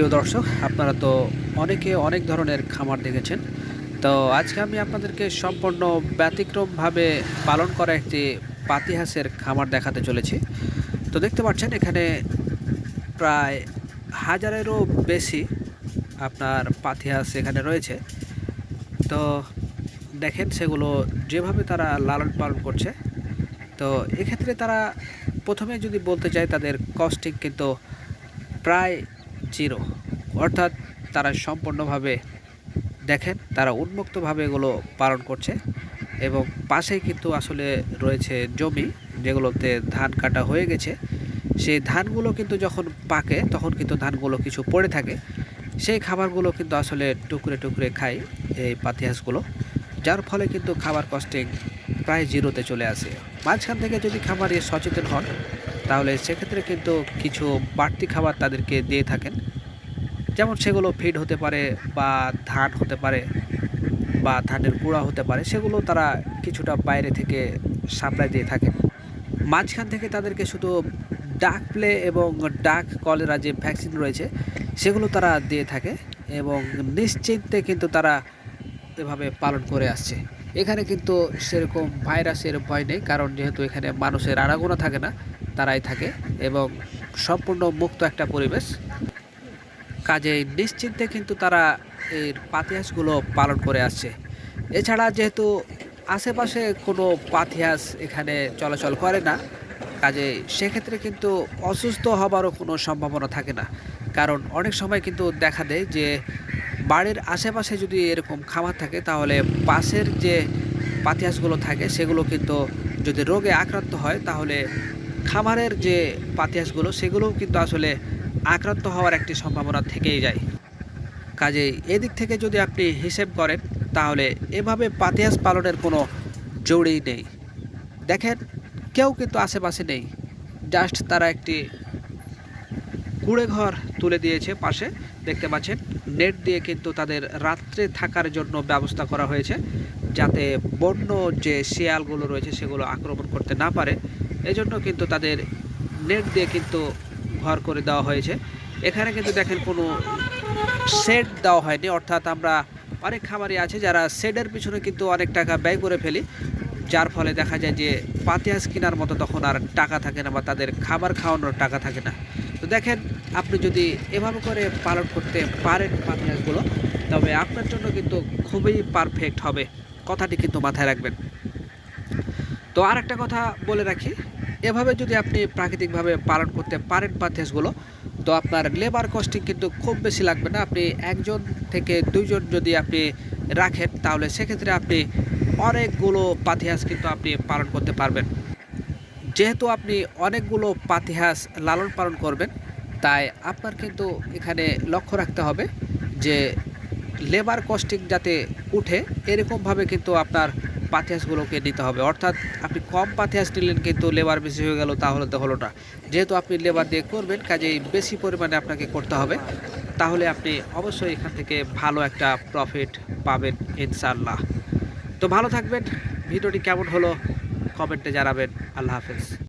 প্রিয় দর্শক, আপনারা তো অনেকে অনেক ধরনের খামার দেখেছেন। তো আজকে আমি আপনাদেরকে সম্পূর্ণ ব্যতিক্রমভাবে পালন করা একটি পাতি হাঁসের খামার দেখাতে চলেছি। তো দেখতে পাচ্ছেন, এখানে প্রায় হাজারেরও বেশি আপনার পাতি হাঁস এখানে রয়েছে। তো দেখেন, সেগুলো যেভাবে তারা লালন পালন করছে। তো এক্ষেত্রে তারা প্রথমে যদি বলতে চাই তাদের কস্টিং কিন্তু প্রায় জিরো। অর্থাৎ তারা সম্পূর্ণভাবে দেখেন, তারা উন্মুক্তভাবে এগুলো পালন করছে এবং পাশেই কিন্তু আসলে রয়েছে জমি যেগুলোতে ধান কাটা হয়ে গেছে। সেই ধানগুলো কিন্তু যখন পাকে, তখন কিন্তু ধানগুলো কিছু পড়ে থাকে। সেই খাবারগুলো কিন্তু আসলে টুকরে টুকরে খায় এই পাতিহাঁসগুলো, যার ফলে কিন্তু খাবার কস্টিং প্রায় জিরোতে চলে আসে। মাঝখান থেকে যদি খামারে সচেতন হন তাহলে সেক্ষেত্রে কিন্তু কিছু বাড়তি খাবার তাদেরকে দিয়ে থাকেন। যেমন সেগুলো ফিড হতে পারে বা ধান হতে পারে বা ধানের গুঁড়া হতে পারে, সেগুলো তারা কিছুটা বাইরে থেকে সাপ্লাই দিয়ে থাকেন। মাঝখান থেকে তাদেরকে শুধু ডাক প্লে এবং ডাক কলেরা যে ভ্যাকসিন রয়েছে, সেগুলো তারা দিয়ে থাকে এবং নিশ্চিন্তে কিন্তু তারা এভাবে পালন করে আসছে। এখানে কিন্তু সেরকম ভাইরাসের ভয় নেই, কারণ যেহেতু এখানে মানুষের আনাগোনা থাকে না তারাই থাকে এবং সম্পূর্ণ মুক্ত একটা পরিবেশ। কাজে নিশ্চিন্তে কিন্তু তারা এর পাতিহাসগুলো পালন করে আসছে। এছাড়া যেহেতু আশেপাশে কোনো পাতিহাস এখানে চলাচল করে না, কাজে সেক্ষেত্রে কিন্তু অসুস্থ হবারও কোনো সম্ভাবনা থাকে না। কারণ অনেক সময় কিন্তু দেখা দেয় যে, বাড়ির আশেপাশে যদি এরকম খামার থাকে, তাহলে পাশের যে পাতিহাসগুলো থাকে, সেগুলো কিন্তু যদি রোগে আক্রান্ত হয়, তাহলে খামারের যে পাতিহাঁসগুলো, সেগুলোও কিন্তু আসলে আক্রান্ত হওয়ার একটি সম্ভাবনা থেকেই যায়। কাজেই এদিক থেকে যদি আপনি হিসেব করেন, তাহলে এভাবে পাতিহাঁস পালনের কোনো জোরেই নেই। দেখেন, কেউ কিন্তু আশেপাশে নেই। জাস্ট তারা একটি কুড়ে ঘর তুলে দিয়েছে পাশে। দেখতে পাচ্ছেন, নেট দিয়ে কিন্তু তাদের রাত্রে থাকার জন্য ব্যবস্থা করা হয়েছে, যাতে বন্য যে শিয়ালগুলো রয়েছে, সেগুলো আক্রমণ করতে না পারে। এজন্য কিন্তু তাদের নেট দিয়ে কিন্তু ঘর করে দেওয়া হয়েছে। এখানে কিন্তু দেখেন কোনো শেড দেওয়া হয়নি, অর্থাৎ আমরা অনেক খামারি আছে যারা শেডের পিছনে কিন্তু অনেক টাকা ব্যয় করে ফেলি, যার ফলে দেখা যায় যে পাতিহাঁস কেনার মতো তখন আর টাকা থাকে না বা তাদের খাবার খাওয়ানোর টাকা থাকে না। তো দেখেন, আপনি যদি এভাবে করে পালন করতে পারেন পাতিহাঁসগুলো, তবে আপনার জন্য কিন্তু খুবই পারফেক্ট হবে। কথাটি কিন্তু মাথায় রাখবেন। তো আর একটা কথা বলে রাখি। এভাবে যদি আপনি প্রাকৃতিকভাবে পালন করতে পারেন পাতিহাঁসগুলো তো আপনার লেবার কস্টিং কিন্তু খুব বেশি লাগবে না। আপনি একজন থেকে দুইজন যদি আপনি রাখেন, তাহলে সেক্ষেত্রে আপনি অনেকগুলো পাতিহাঁস কিন্তু আপনি পালন করতে পারবেন। যেহেতু আপনি অনেকগুলো পাতিহাঁস লালন পালন করবেন, তাই আপনার কিন্তু এখানে লক্ষ্য রাখতে হবে যে লেবার কস্টিং যাতে উঠে, এরকমভাবে কিন্তু আপনার পাতিহাঁসগুলোকে নিতে হবে। অর্থাৎ আপনি কম পাথিয়াস নিলেন কিন্তু লেবার বেশি হয়ে গেল, তাহলে তো হলো না যেহেতু আপনি লেবার দিয়ে করবেন, কাজেই বেশি পরিমাণে আপনাকে করতে হবে। তাহলে আপনি অবশ্যই এখান থেকে ভালো একটা প্রফিট পাবেন ইনশাল্লাহ তো ভালো থাকবেন। ভিডিওটি কেমন হলো? কমেন্টে জানাবেন। আল্লাহ হাফেজ।